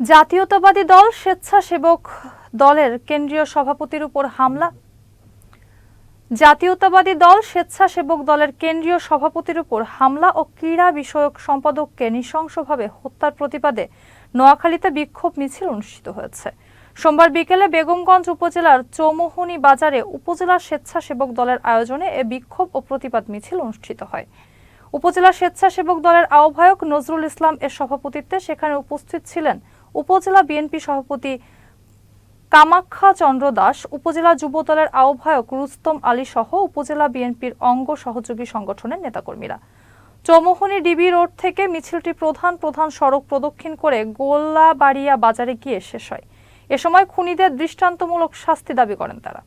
জাতীয়তাবাদী দল স্বেচ্ছাসেবক দলের কেন্দ্রীয় সভাপতির উপর হামলা? জাতীয়তাবাদী দল স্বেচ্ছাসেবক দলের কেন্দ্রীয় সভাপতির উপর হামলা ও ক্রীড়া বিষয়ক সম্পাদককে নৃশংসভাবে হত্যার প্রতিবাদে নোয়াখালীতে বিক্ষোভ মিছিল অনুষ্ঠিত হয়েছে। সোমবার বিকেলে বেগমগঞ্জ উপজেলার চৌমুহনী বাজারে উপজেলা স্বেচ্ছাসেবক দলের আয়োজনে এ বিক্ষোভ ও প্রতিবাদ মিছিল অনুষ্ঠিত হয়। উপজেলা স্বেচ্ছাসেবক দলের আহ্বায়ক নজরুল ইসলাম এর সভাপতিত্বে সেখানে উপস্থিত ছিলেন উপজেলা বিএনপি সভাপতি কামাখ্যা চন্দ্র দাস, উপজেলা যুবদলের আহ্বায়ক রুস্তম আলী সহ উপজেলা বিএনপির অঙ্গ সহযোগী সংগঠনের নেতাকর্মীরা। চৌমুহনী ডিবি রোড থেকে মিছিলটি প্রধান প্রধান সড়ক প্রদক্ষিণ করে গোল্লাবাড়িয়া বাজারে গিয়ে শেষ হয়। এ সময় খুনিদের দৃষ্টান্তমূলক শাস্তি দাবি করেন তারা।